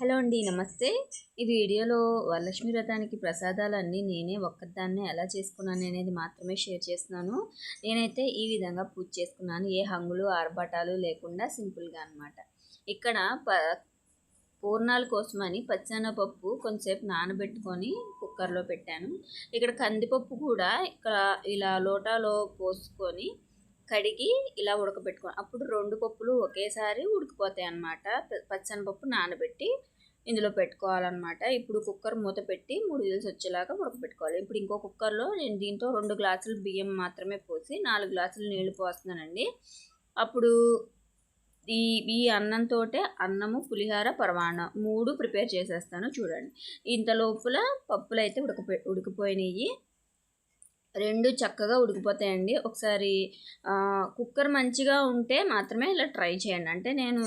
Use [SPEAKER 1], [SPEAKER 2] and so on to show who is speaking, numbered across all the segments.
[SPEAKER 1] Hello అండి నమస్తే. ఈ వీడియోలో వరలక్ష్మి వ్రతానికి ప్రసాదాలన్నీ నేనే ఒక్కదాన్నే ఎలా చేసుకున్నాను అనేది మాత్రమే షేర్ చేస్తున్నాను. నేనైతే ఈ విధంగా పూజ చేసుకున్నాను. ఏ హంగులు ఆర్భాటాలు లేకుండా సింపుల్గా అనమాట ఇక్కడ ప పూర్ణాల కోసమని పచ్చెనపప్పు కొంచెంసేపు నానబెట్టుకొని కుక్కర్లో పెట్టాను. ఇక్కడ కందిపప్పు కూడా ఇక్కడ ఇలా లోటాలో పోసుకొని కడిగి ఇలా ఉడకబెట్టుకోవాలి. అప్పుడు రెండు పప్పులు ఒకేసారి ఉడికిపోతాయి అన్నమాట. పచ్చని పప్పు నానబెట్టి ఇందులో పెట్టుకోవాలన్నమాట. ఇప్పుడు కుక్కర్ మూత పెట్టి మూడు విజిల్స్ వచ్చేలాగా ఉడకబెట్టుకోవాలి. ఇప్పుడు ఇంకో కుక్కర్లో నేను దీంతో రెండు గ్లాసులు బియ్యం మాత్రమే పోసి నాలుగు గ్లాసులు నీళ్ళు పోస్తున్నానండి. అప్పుడు ఈ ఈ అన్నంతో అన్నము పులిహార పరమాణం మూడు ప్రిపేర్ చేసేస్తాను చూడండి. ఇంత లోపల పప్పులు అయితే ఉడకపో ఉడికిపోయినాయి. రెండు చక్కగా ఉడికిపోతాయండి. ఒకసారి కుక్కర్ మంచిగా ఉంటే మాత్రమే ఇలా ట్రై చేయండి. అంటే నేను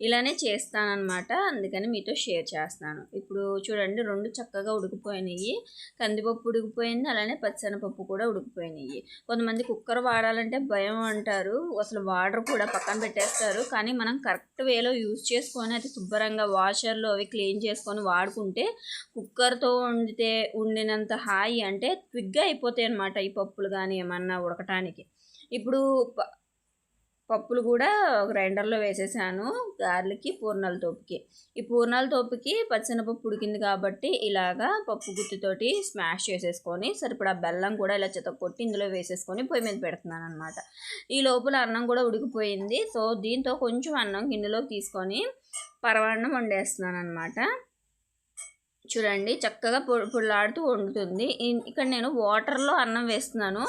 [SPEAKER 1] ఇలానే చేస్తానన్నమాట. అందుకని మీతో షేర్ చేస్తున్నాను ఇప్పుడు చూడండి రెండు చక్కగా ఉడికిపోయినాయి. కందిపప్పు ఉడికిపోయింది అలానే పచ్చనపప్పు కూడా ఉడికిపోయినాయి. కొంతమంది కుక్కర్ వాడాలంటే భయం అంటారు. అసలు వాటర్ కూడా పక్కన పెట్టేస్తారు. కానీ మనం కరెక్ట్ వేలో యూజ్ చేసుకొని అది శుభ్రంగా వాషర్లో అవి క్లీన్ చేసుకొని వాడుకుంటే కుక్కర్తో వండితే ఉండినంత హాయి అంటే క్విక్గా అయిపోతాయి అనమాట ఈ పప్పులు కానీ ఏమన్నా ఉడకటానికి. ఇప్పుడు పప్పులు కూడా గ్రైండర్లో వేసేసాను గార్లకి పూర్ణాల తోపుకి. ఈ పూర్ణాల తోపుకి పచ్చెనపప్పు ఉడికింది కాబట్టి ఇలాగా పప్పు గుత్తితోటి స్మాష్ చేసేసుకొని సరిపడా బెల్లం కూడా ఇలా కొట్టి ఇందులో వేసేసుకొని పొయ్యి మీద పెడుతున్నాను అనమాట ఈ లోపల అన్నం కూడా ఉడికిపోయింది. సో దీంతో కొంచెం అన్నం గిన్నెలోకి తీసుకొని పరవాన్నం వండేస్తున్నాను అనమాట చూడండి చక్కగా పొడిలాడుతూ వండుతుంది. ఇక్కడ నేను వాటర్లో అన్నం వేస్తున్నాను.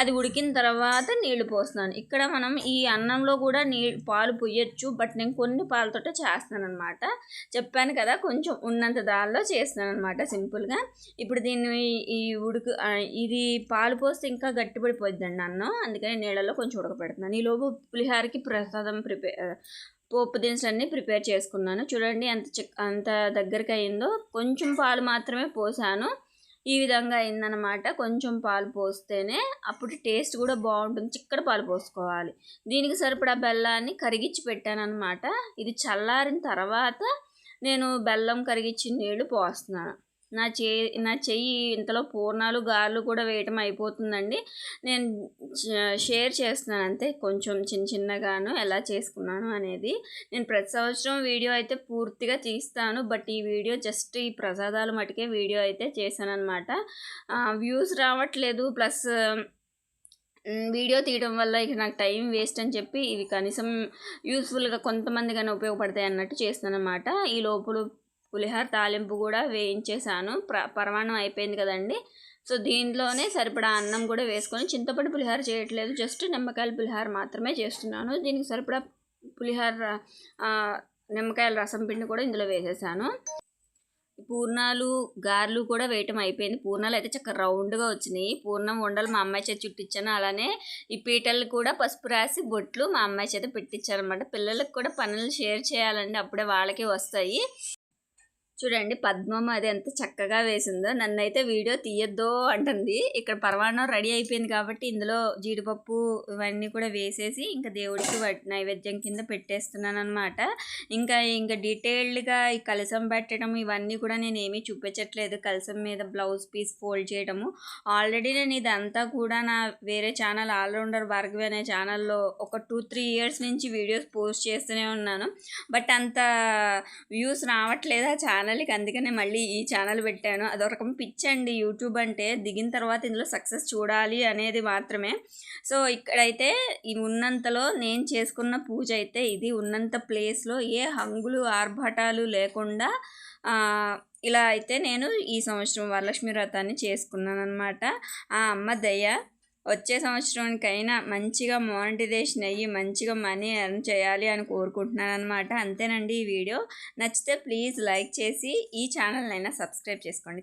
[SPEAKER 1] అది ఉడికిన తర్వాత నీళ్ళు పోస్తున్నాను. ఇక్కడ మనం ఈ అన్నంలో కూడా నీ పాలు పోయొచ్చు బట్ నేను కొన్ని పాలతోటే చేస్తాను అనమాట చెప్పాను కదా కొంచెం ఉన్నంత దానిలో చేస్తున్నాను అనమాట సింపుల్గా. ఇప్పుడు దీన్ని ఈ ఉడుకు ఇది పాలు పోస్తే ఇంకా గట్టిపడిపోద్దండి అన్నం. అందుకని నీళ్ళలో కొంచెం ఉడకపెడుతున్నాను ఈలోపు పులిహారకి ప్రసాదం ప్రిపేర్ పోపు దినుసులన్నీ ప్రిపేర్ చేసుకున్నాను. చూడండి ఎంత చిక్ అంత దగ్గరికి అయిందో కొంచెం పాలు మాత్రమే పోసాను. ఈ విధంగా అయిందనమాట కొంచెం పాలు పోస్తేనే అప్పుడు టేస్ట్ కూడా బాగుంటుంది. చిక్కడ పాలు పోసుకోవాలి. దీనికి సరిపడా బెల్లాన్ని కరిగించి పెట్టాను అనమాట ఇది చల్లారిన తర్వాత నేను బెల్లం కరిగించిన నీళ్ళు పోస్తున్నాను. నా చే నా చెయ్యి ఇంతలో పూర్ణాలు గార్లు కూడా వేయటం అయిపోతుందండి. నేను షేర్ చేస్తున్నాను అంతే. కొంచెం చిన్న చిన్నగాను ఎలా చేసుకున్నాను అనేది. నేను ప్రతి సంవత్సరం వీడియో అయితే పూర్తిగా తీస్తాను. బట్ ఈ వీడియో జస్ట్ ఈ ప్రసాదాలు మటుకే వీడియో అయితే చేశాను అనమాట వ్యూస్ రావట్లేదు. ప్లస్ వీడియో తీయడం వల్ల ఇక నాకు టైం వేస్ట్ అని చెప్పి ఇవి కనీసం యూస్ఫుల్గా కొంతమంది కానీ ఉపయోగపడతాయి అన్నట్టు చేస్తున్నాను అనమాట ఈ లోపల పులిహోర తాలింపు కూడా వేయించేసాను ప్ర పరమాణం అయిపోయింది కదండి. సో దీంట్లోనే సరిపడా అన్నం కూడా వేసుకొని చింతపండు పులిహోర చేయట్లేదు. జస్ట్ నిమ్మకాయల పులిహోర మాత్రమే చేస్తున్నాను. దీనికి సరిపడా పులిహోర నిమ్మకాయల రసం పిండి కూడా ఇందులో వేసేసాను. పూర్ణాలు గారెలు కూడా వేయటం అయిపోయింది. పూర్ణాలు అయితే చక్కగా రౌండ్గా వచ్చినాయి. పూర్ణం ఉండలు మా అమ్మాయి చేతి చుట్టించాను అలానే ఈ పీటలు కూడా పసుపు రాసి బొట్లు మా అమ్మాయి చేత పెట్టించాను అనమాట పిల్లలకు కూడా పనులు షేర్ చేయాలండి. అప్పుడే వాళ్ళకి వస్తాయి. చూడండి పద్మం అది ఎంత చక్కగా వేసిందో. నన్ను అయితే వీడియో తీయొద్దో అంటుంది. ఇక్కడ పర్వాణం రెడీ అయిపోయింది కాబట్టి ఇందులో జీడిపప్పు ఇవన్నీ కూడా వేసేసి ఇంకా దేవుడికి నైవేద్యం కింద పెట్టేస్తున్నాను అనమాట ఇంకా ఇంకా డీటెయిల్డ్గా ఈ కలసం పెట్టడం ఇవన్నీ కూడా నేను ఏమీ చూపించట్లేదు. కలసం మీద బ్లౌజ్ పీస్ ఫోల్డ్ చేయడము. ఆల్రెడీ నేను ఇదంతా కూడా నా వేరే ఛానల్ ఆల్రౌండర్ భార్గవి అనే ఛానల్లో ఒక టూ త్రీ ఇయర్స్ నుంచి వీడియోస్ పోస్ట్ చేస్తూనే ఉన్నాను. బట్ అంత వ్యూస్ రావట్లేదు ఆ ఛానల్ ఛానల్కి అందుకనే మళ్ళీ ఈ ఛానల్ పెట్టాను. అదొక రకం పిచ్చండి యూట్యూబ్ అంటే. దిగిన తర్వాత ఇందులో సక్సెస్ చూడాలి అనేది మాత్రమే. సో ఇక్కడైతే ఈ ఉన్నంతలో నేను చేసుకున్న పూజ అయితే ఇది. ఉన్నంత ప్లేస్లో ఏ హంగులు ఆర్భటాలు లేకుండా ఇలా అయితే నేను ఈ సంవత్సరం వరలక్ష్మి వ్రతాన్ని చేసుకున్నాను అనమాట ఆ అమ్మ దయ వచ్చే సంవత్సరానికైనా మంచిగా మానిటైజేషన్ అయ్యి మంచిగా మనీ ఎర్న్ చేయాలి అని కోరుకుంటున్నాను అనమాట అంతేనండి ఈ వీడియో. నచ్చితే ప్లీజ్ లైక్ చేసి ఈ ఛానల్నైనా సబ్స్క్రైబ్ చేసుకోండి.